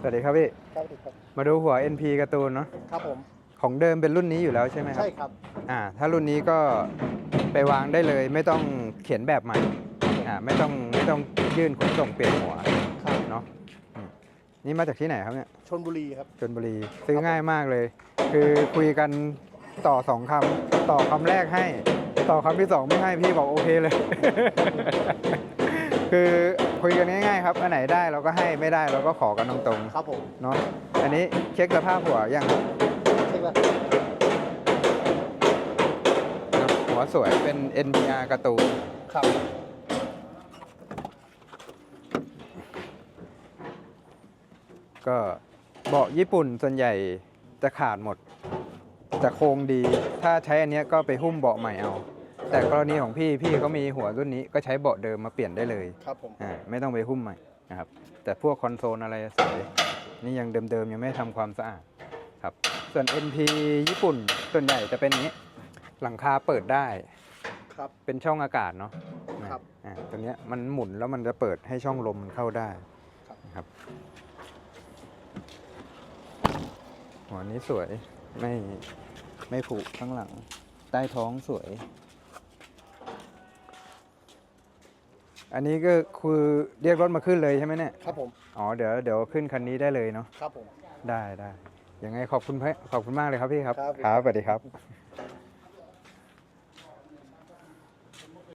สวัสดีครับพี่ ครับสวัสดีครับ มาดูหัว NP การ์ตูนเนาะ ครับผม ของเดิมเป็นรุ่นนี้อยู่แล้วใช่ไหมครับ ใช่ครับ อ่า ถ้ารุ่นนี้ก็ไปวางได้เลยไม่ต้องเขียนแบบใหม่ อ่า ไม่ต้องไม่ต้องยื่นขนส่งเปลี่ยนหัวครับเนาะอืมนี่มาจากที่ไหนครับเนี่ย ชนบุรีครับชลบุรี ซื้อง่ายมากเลย คือคุยกันต่อสองคำต่อคำแรกให้ ต่อคำที่สองไม่ให้พี่บอกโอเคเลย คือ คุยกันง่ายๆครับ อันไหนได้เราก็ให้ไม่ได้เราก็ขอกันตรงครับผมๆเนาะ อันนี้เช็คสภาพหัวยังใช่ไหมเนอะหัวสวยเป็น NPR การ์ตูนครับก็เบาะญี่ปุ่นส่วนใหญ่จะขาดหมด จะโครงดี ถ้าใช้อันเนี้ยก็ไปหุ้มเบาะใหม่เอา แต่กรณีของพี่พี่เขามีหัวรุ่นนี้ก็ใช้เบาะเดิมมาเปลี่ยนได้เลยครับผมอ่าไม่ต้องไปหุ้มใหม่นะครับแต่พวกคอนโซลอะไรสวยนี่ยังเดิมๆยังไม่ทำความสะอาดครับส่วน NP ญี่ปุ่นส่วนใหญ่จะเป็นอย่างนี้หลังคาเปิดได้ครับเป็นช่องอากาศเนาะนะครับอ่าตัวเนี้ยมันหมุนแล้วมันจะเปิดให้ช่องลมมันเข้าได้ครับนะครับหัวนี้สวยไม่ไม่ผุข้างหลัง ใต้ท้องสวย อันนี้ก็คือเรียกรถมาขึ้นเลยใช่ไหมเนี่ย ครับผม อ๋อ เดี๋ยวเดี๋ยวขึ้นคันนี้ได้เลยเนาะ ครับผม ได้ได้ยังไงขอบคุณพระขอบคุณมากเลยครับพี่ครับ ครับ ครับสวัสดีครับ